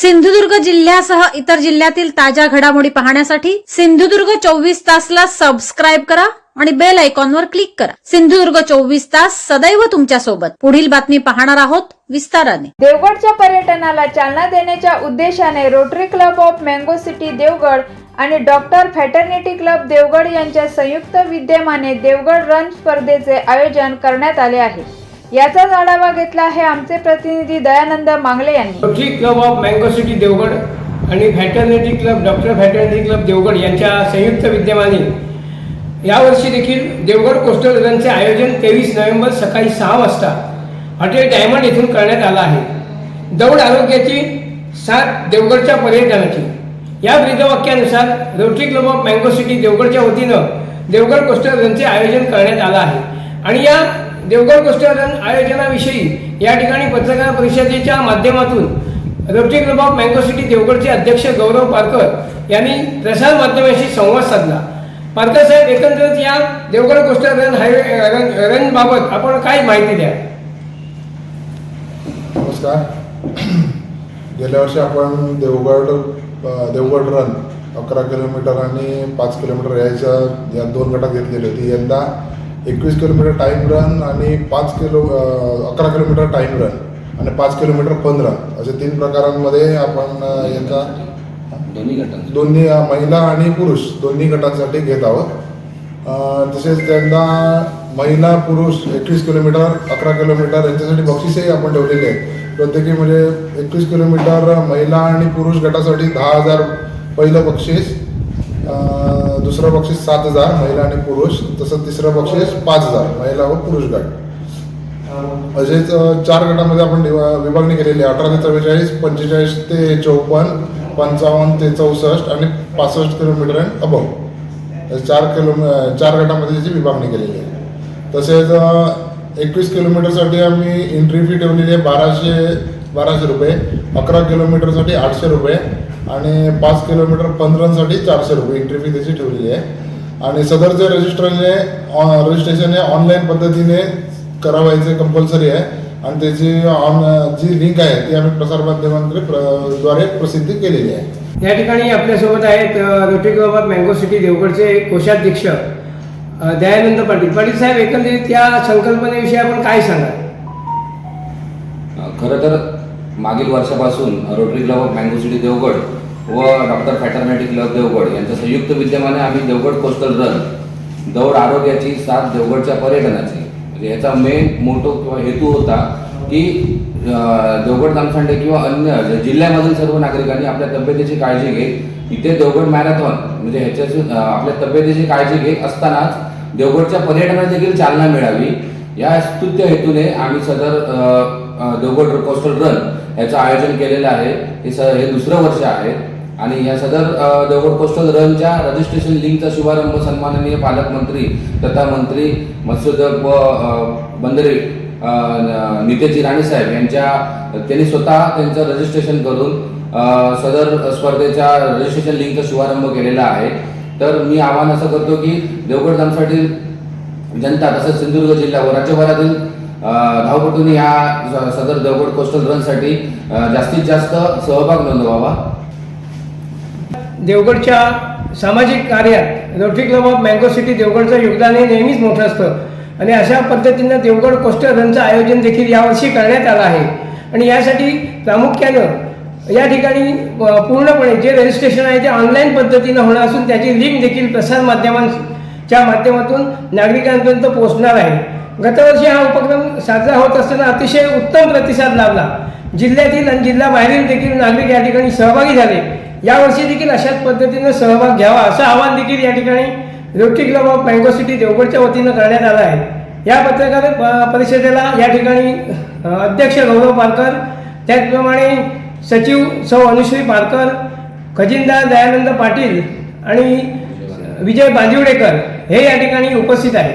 सिंधुदुर्ग जिल्ह्यासह इतर जिल्ह्यातील ताज्या घडामोडी पाहण्यासाठी सिंधुदुर्ग चोवीस तासला सबस्क्राईब करा आणि बेल आयकॉनवर क्लिक करा. सिंधुदुर्ग चोवीस तास सदैव तुमच्यासोबत. पुढील बातमी पाहणार आहोत विस्ताराने. देवगडच्या पर्यटनाला चालना देण्याच्या उद्देशाने Rotary club of mango city Devgad आणि डॉक्टर फॅटर्निटी क्लब देवगड यांच्या संयुक्त विद्यमाने देवगड रन स्पर्धेचे आयोजन करण्यात आले आहे. याचाच आढावा घेतला आहे आमचे प्रतिनिधी दयानंद मांगले यांनी. Rotary club of mango city Devgad आणि fraternity club doctor fraternity club Devgad यांच्या संयुक्त विद्यमाने यावर्षी देखील देवगड कोस्टल रनचे आयोजन तेवीस नोव्हेंबर सकाळी सहा वाजता हॉटेल डायमंड येथून करण्यात आलं आहे. दौड आरोग्याची साथ देवगडच्या पर्यटनाची. या ब्रीदवाक्यानुसार Rotary club of mango city देवगडच्या वतीनं देवगड कोस्टल रनचे आयोजन करण्यात आलं आहे. आणि या देवगड कोस्टल रन आयोजनाविषयी या ठिकाणी पत्रकार परिषदेच्या माध्यमातून Rotary club of mango city देवगडचे अध्यक्ष गौरव पारकर यांनी प्रसार माध्यमाशी संवाद साधला. पारकर साहेब एकंदरीत या Devgad coastal run highway run रनबाबत आपण काय माहिती द्या नमस्कार. गेल्या वर्षी आपण देवगड देवगड रन अकरा किलोमीटर आणि पाच किलोमीटर यायच्या या दोन गटात घेतलेली होती. यंदा एकवीस किलोमीटर टाईम रन आणि पाच किलो अकरा किलोमीटर टाईम रन आणि पाच किलोमीटर फन रन असे तीन प्रकारांमध्ये आपण याचा दोन्ही दोन्ही महिला आणि पुरुष दोन्ही गटांसाठी घेत आहोत. तसेच त्यांना महिला पुरुष एकवीस किलोमीटर अकरा किलोमीटर यांच्यासाठी बक्षीसही आपण ठेवलेले आहेत. प्रत्येकी म्हणजे एकवीस किलोमीटर महिला आणि पुरुष गटासाठी दहा हजार पहिलं बक्षीस. दुसरं बक्षीस सात हजार महिला आणि पुरुष. तसंच तिसरं बक्षीस पाच हजार महिला व पुरुष गट असेच चार गटामध्ये आपण विभागणी केलेली आहे. अठरा ते चव्वेचाळीस पंचेचाळीस ते चौपन्न पंचावन्न ते चौसष्ट आणि पासष्ट किलोमीटर अँड अबव चार किलो चार गटामध्ये त्याची विभागणी केलेली आहे. तसेच एकवीस किलोमीटरसाठी आम्ही एंट्री फी ठेवलेली आहे. बाराशे बाराशे रुपये अकरा किलोमीटरसाठी आठशे रुपये आणि पाच किलोमीटर पंधरासाठी चारशे रुपये एंट्री फी त्याची ठेवलेली आहे. आणि सदरचे रजिस्ट्रेशन हे रजिस्ट्रेशन हे ऑनलाईन पद्धतीने करावायचे कंपल्सरी आहे. आणि त्याची ऑन जी लिंक आहे ती आम्ही प्रसारमाध्यमांद्वारे प्रद्वारे प्रसिद्धी केलेली आहे. या ठिकाणी आपल्यासोबत आहेत Rotary club of mango city देवगडचे कोषाध्यक्ष दयानंद पाटील. पाटील साहेब एकंदरीत या संकल्पनेविषयी आपण काय सांगाल? खरं तर मागील वर्षापासून Rotary club of mango city Devgad व डॉक्टर फॅटर्नॅटिक क्लब देवगड यांच्या संयुक्त विद्यमाने आम्ही देवगड कोस्टल रन दौड आरोग्याची साथ देवगडच्या पर्यटनाची. म्हणजे याचा मेन मोठो किंवा हेतू होता की देवगड नामसांडे किंवा अन्य जिल्ह्यामधील सर्व नागरिकांनी आपल्या तब्येतीची काळजी घेत इथे देवगड मॅरेथॉन म्हणजे ह्याच्याची आपल्या तब्येतीची काळजी घेत असतानाच देवगडच्या पर्यटनात देखील चालना मिळावी. या स्तुत्य हेतूने आम्ही सदर देवगड कोस्टल रन याचं आयोजन केलेलं आहे. हे स हे दुसरं वर्ष आहे. आणि या सदर देवगड कोस्टल रनच्या रजिस्ट्रेशन लिंकचा शुभारंभ सन्माननीय पालकमंत्री तथा मंत्री मत्स्योद्योग व बंदरे नितेजी राणेसाहेब यांच्या त्यांनी स्वतः त्यांचं रजिस्ट्रेशन करून सदर स्पर्धेच्या रजिस्ट्रेशन लिंकचा शुभारंभ केलेला आहे. तर मी आवाहन असं करतो की देवगड धामसाठी जनता तसंच सिंधुदुर्ग जिल्हा व राज्यभरातील धावपटूंनी या सदर देवगड कोस्टल रनसाठी जास्तीत जास्त सहभाग नोंदवावा देवगडच्या सामाजिक कार्यात Rotary club of mango city देवगडचं योगदान हे नेहमीच मोठं असतं. आणि अशा पद्धतीनं देवगड कोस्टल रनचं आयोजन देखील यावर्षी करण्यात आलं आहे. आणि यासाठी प्रामुख्यानं या ठिकाणी पूर्णपणे जे रजिस्ट्रेशन आहे ते ऑनलाईन पद्धतीनं होणार असून त्याची लिंक देखील प्रसार माध्यमांच्या माध्यमातून नागरिकांपर्यंत पोहोचणार आहे. गतवर्षी हा उपक्रम साजरा होत असताना अतिशय उत्तम प्रतिसाद लाभला. जिल्ह्यातील आणि जिल्ह्याबाहेरील देखील नागरिक या ठिकाणी सहभागी झाले. यावर्षी देखील अशाच पद्धतीनं सहभाग घ्यावा असं आवाहन देखील या ठिकाणी Rotary club of mango city देवगडच्या वतीनं करण्यात आलं आहे. या पत्रकार परिषदेला या ठिकाणी अध्यक्ष गौरव पारकर त्याचप्रमाणे सचिव सौ अनुश्री पारकर खजिनदार दयानंद पाटील आणि विजय बांदिवडेकर हे या ठिकाणी उपस्थित आहेत.